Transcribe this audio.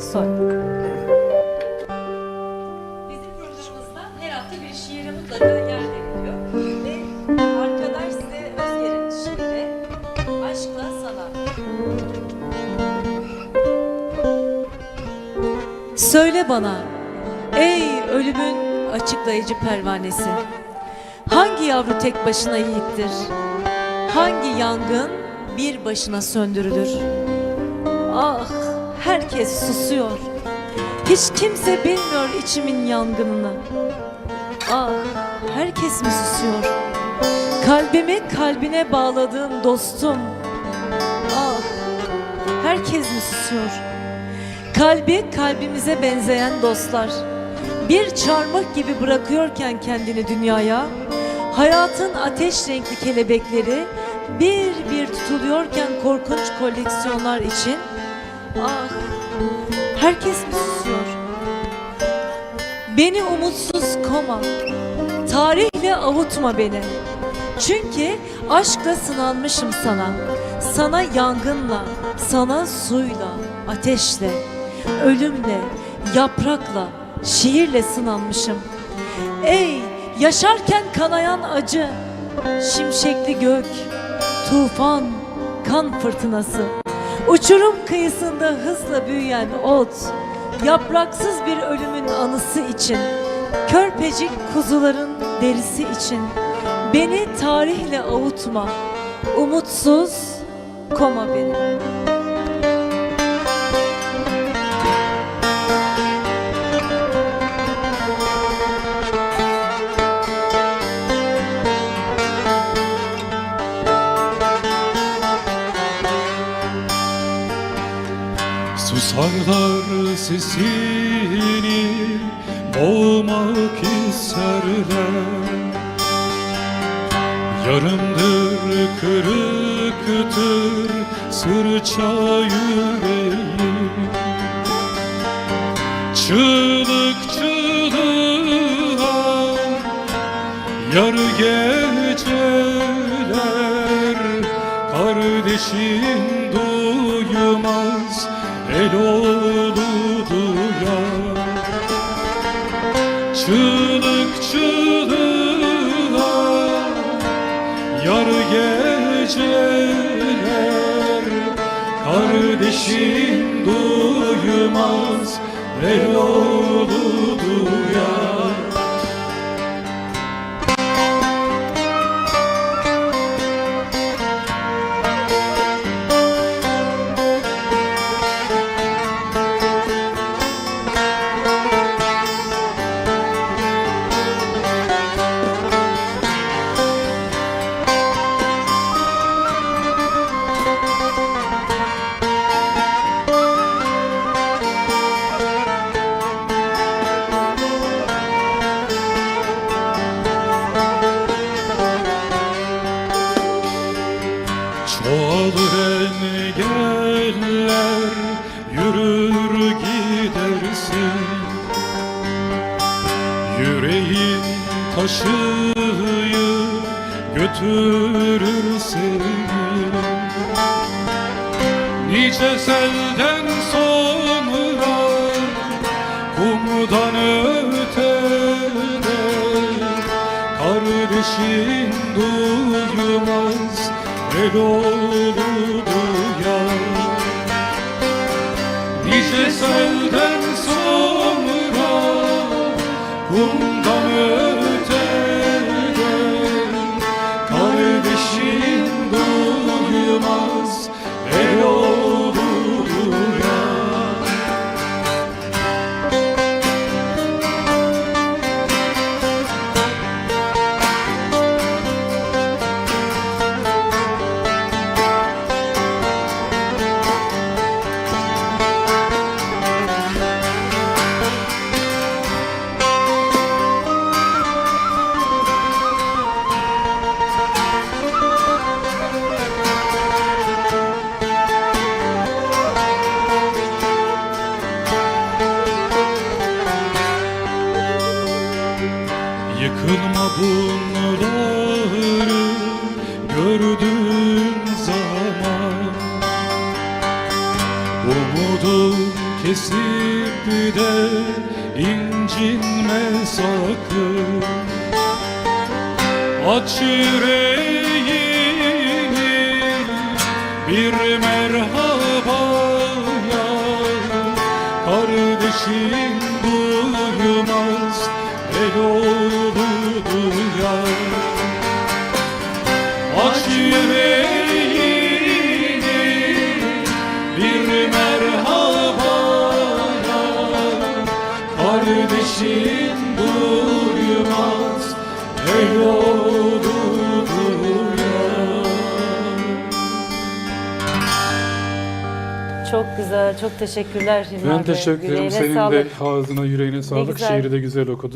Soy. Bizim programımızda her hafta bir şiire mutlaka yer veriliyor. Ve arkadaş size Özger'in şiiri Aşkla Sana. Söyle bana ey ölümün açıklayıcı pervanesi. Hangi yavru tek başına yiğittir? Hangi yangın bir başına söndürülür? Ah herkes susuyor. Hiç kimse bilmiyor içimin yangınını. Ah, herkes mi susuyor? Kalbimi kalbine bağladığım dostum. Ah, herkes mi susuyor? Kalbi kalbimize benzeyen dostlar. Bir çarmıh gibi bırakıyorken kendini dünyaya, hayatın ateş renkli kelebekleri bir bir tutuluyorken korkunç koleksiyonlar için, ah, herkes mi susuyor? Beni umutsuz koma. Tarihle avutma beni. Çünkü aşkla sınanmışım sana. Sana yangınla, sana suyla, ateşle, ölümle, yaprakla, şiirle sınanmışım. Ey yaşarken kanayan acı, şimşekli gök, tufan, kan fırtınası. Uçurum kıyısında hızla büyüyen ot, yapraksız bir ölümün anısı için, körpecik kuzuların derisi için, beni tarihle avutma, umutsuz koma beni. Susarlar sesini boğmak isterler. Yarımdır kırıktır sırça yüreğim Çığlık çığlığa yarı geceler. Kardeşin duymaz Çığlık çığlığa yarı geceler. Kardeşin duymaz el oğlu duyar engeller yürür gidersin. Yüreğin taşıyı götürür seni. Nice selden sonra kumdan ötede Kardeşin duymaz el oğlu Nice selden sonra kumdan Yıkılma bunları gördüğün zaman. Umudum kesip de incinme sakın. Aç yüreğini bir merhabaya Kardeşin bir merhabaya Kardeşin duymaz ey oğlu duyar Çok güzel, çok teşekkürler Hilmi Ben teşekkür ederim. Yüreğine Senin sağlık. de ağzına yüreğine sağlık. güzel. Şiiri de güzel okudun.